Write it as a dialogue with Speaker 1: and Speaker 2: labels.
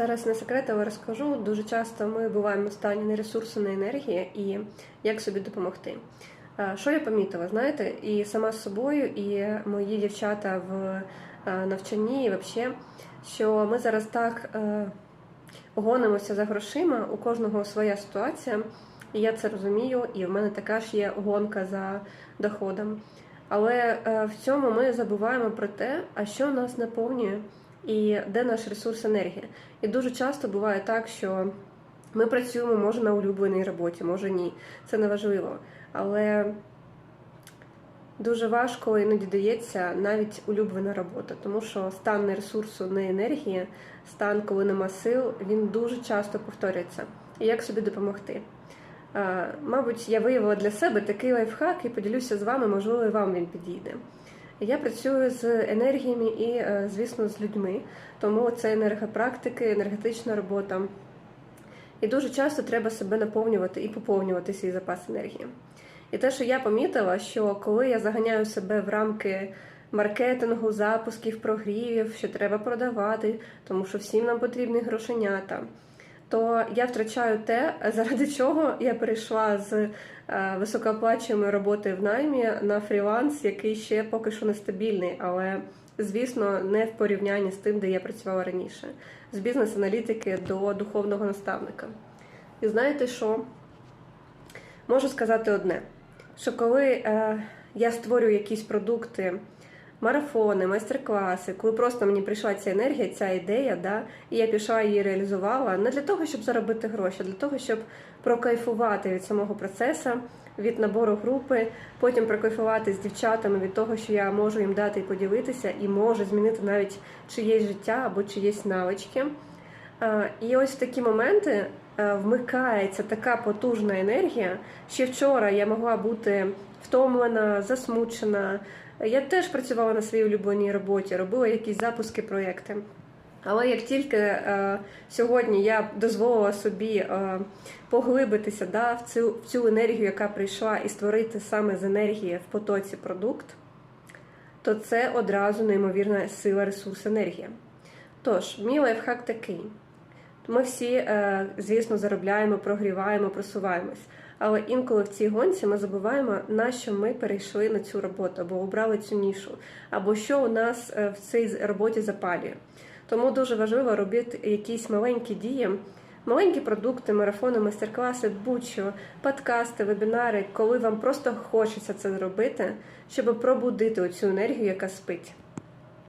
Speaker 1: Зараз не секрет, але розкажу. Дуже часто ми буваємо в стані нересурсної енергії і як собі допомогти. Е, Що я помітила, знаєте, і сама з собою, і мої дівчата в е, навчанні, і взагалі, що ми зараз так е, гонимося за грошима, у кожного своя ситуація, і я це розумію, і в мене така ж є гонка за доходом. Але в цьому ми забуваємо про те, а що нас наповнює і де наш ресурс енергії. І дуже часто буває так, що ми працюємо може на улюбленій роботі, може ні. Це не важливо. Але дуже важко іноді дається навіть улюблена робота, тому що стан не ресурсу, не енергії, стан, коли нема сил, він дуже часто повторюється. І як собі допомогти? Мабуть, я виявила для себе такий лайфхак і поділюся з вами, можливо, і вам він підійде. Я працюю з енергіями і, е, звісно, з людьми, тому це енергопрактики, енергетична робота. І дуже часто треба себе наповнювати і поповнювати свій запас енергії. І те, що я помітила, що коли я заганяю себе в рамки маркетингу, запусків, прогрівів, що треба продавати, тому що всім нам потрібні грошенята, то я втрачаю те, заради чого я перейшла з е, високооплачуваної роботи в наймі на фріланс, який ще поки що нестабільний, але звісно не в порівнянні з тим, де я працювала раніше, з бізнес-аналітики до духовного наставника. І знаєте що? Можу сказати одне: що коли е, я створюю якісь продукти, марафони, майстер-класи, коли просто мені прийшла ця енергія, ця ідея, да, і я пішла її реалізувала не для того, щоб заробити гроші, а для того, щоб прокайфувати від самого процесу, від набору групи, потім прокайфувати з дівчатами від того, що я можу їм дати і поділитися, і можу змінити навіть чиєсь життя або чиєсь навички. І ось в такі моменти е, вмикається така потужна енергія. Ще вчора я могла бути втомлена, засмучена. Я теж працювала на своїй улюбленій роботі, робила якісь запуски, проєкти. Але як тільки е, сьогодні я дозволила собі е, поглибитися да, в, цю, в цю енергію, яка прийшла, і створити саме з енергії в потоці продукт, то це одразу неймовірна сила, ресурс, енергія. Тож, мій лайфхак такий. Ми всі, е, звісно, заробляємо, прогріваємо, просуваємось. Але інколи в цій гонці ми забуваємо, на що ми перейшли на цю роботу, або обрали цю нішу, або що у нас е, в цій роботі запалює. Тому дуже важливо робити якісь маленькі дії, маленькі продукти, марафони, майстер-класи, будь-що, подкасти, вебінари, коли вам просто хочеться це зробити, щоб пробудити оцю енергію, яка спить.